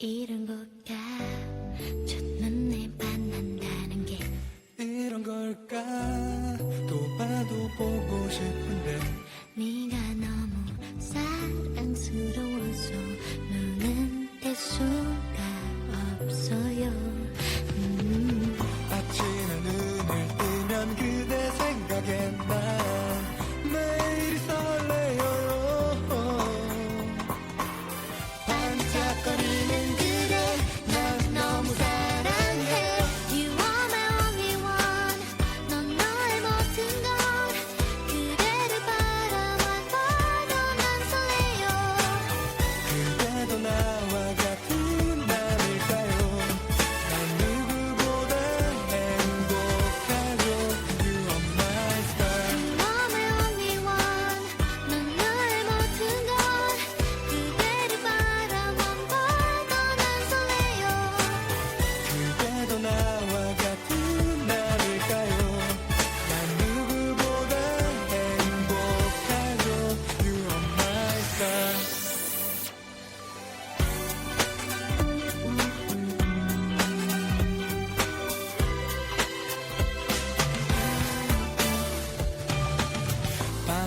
이런 걸까? 첫눈에 반한다는 게 이런 걸까? 또 봐도 보고 싶어.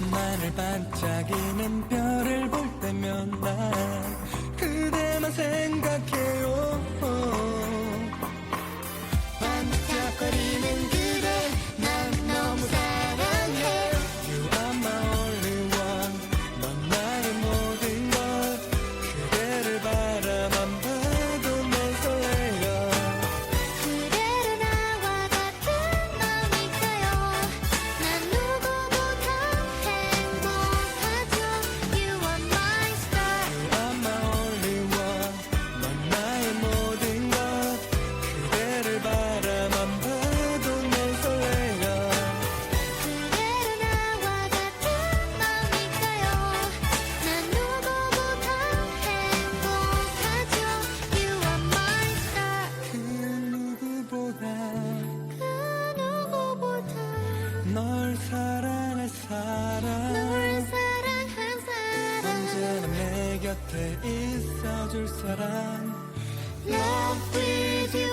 밤하늘 반짝이는 별을 볼 때면 난 그대만 생각해요. 널 사랑할 사람. 널 사랑한 사람. 언제나 내 곁에 있어줄 사람. Love with you.